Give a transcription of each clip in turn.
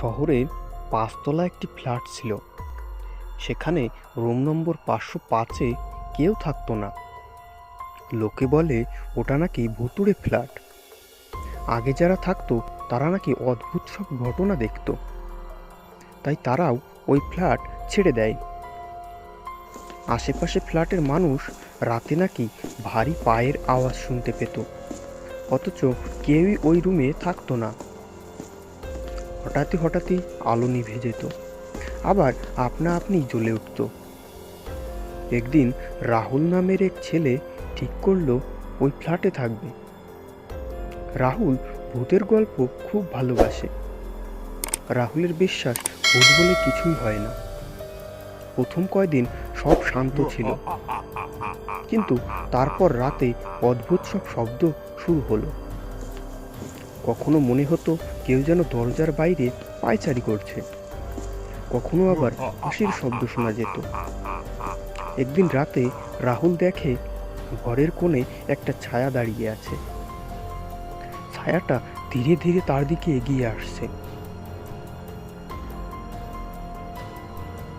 শহরের পাঁচতলা একটি ফ্ল্যাট ছিল। সেখানে রুম নম্বর পাঁচশো পাঁচে কেউ থাকতো না। লোকে বলে, ওটা নাকি ভুতুড়ে ফ্ল্যাট। আগে যারা থাকতো, তারা নাকি অদ্ভুত সব ঘটনা দেখত। তাই তারাও ওই ফ্ল্যাট ছেড়ে দেয়। আশেপাশে ফ্ল্যাটের মানুষ রাতে নাকি ভারী পায়ের আওয়াজ শুনতে পেত। অথচ কেউই ওই রুমে থাকতো না। হঠাৎই হঠাৎই আলো নিভে যেত। আবার আপনা আপনি জ্বলে উঠত। একদিন রাহুল নামের এক ছেলে ঠিক করল, ওই ফ্ল্যাটে থাকবে। রাহুল ভূতের গল্প খুব ভালোবাসে। রাহুলের বিশ্বাস ভূত বলে কিছুই হয় না। প্রথম কয়দিন সব শান্ত ছিল। কিন্তু তারপর রাতে অদ্ভুত সব শব্দ শুরু হলো। কখনো মনে হতো কেউ যেন দরজার বাইরে পায়চারি করছে। কখনো আবার হাসির শব্দ শোনা যেত। একদিন রাতে রাহুল দেখে ঘরের কোণে একটা ছায়া দাঁড়িয়ে আছে। ছায়াটা ধীরে ধীরে তার দিকে এগিয়ে আসছে।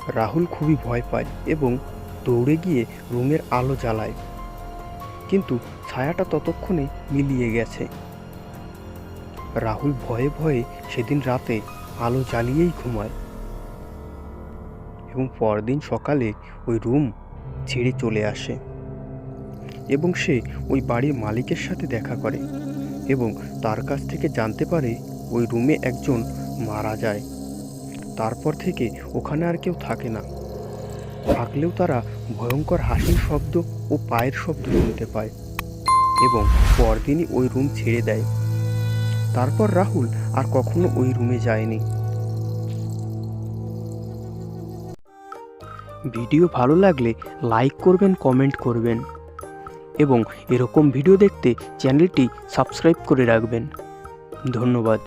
রাহুল খুবই ভয় পায় এবং দৌড়ে গিয়ে রুমের আলো জ্বালায়। কিন্তু ছায়াটা ততক্ষণে মিলিয়ে গেছে। রাহুল ভয়ে ভয়ে সেদিন রাতে আলো জ্বালিয়েই ঘুমায়। এবং পরদিন সকালে ওই রুম ছেড়ে চলে আসে। এবং সে ওই বাড়ির মালিকের সাথে দেখা করে এবং তার কাছ থেকে জানতে পারে ওই রুমে একজন মারা যায়। তারপর থেকে ওখানে আর কেউ থাকে না। থাকলেও তারা ভয়ঙ্কর হাসির শব্দ ও পায়ের শব্দ শুনতে পায়। এবং পরদিনই ওই রুম ছেড়ে দেয়। তারপর রাহুল আর কখনো ওই রুমে যায়নি। ভিডিও ভালো লাগলে লাইক করবেন, কমেন্ট করবেন এবং এরকম ভিডিও দেখতে চ্যানেলটি সাবস্ক্রাইব করে রাখবেন। ধন্যবাদ।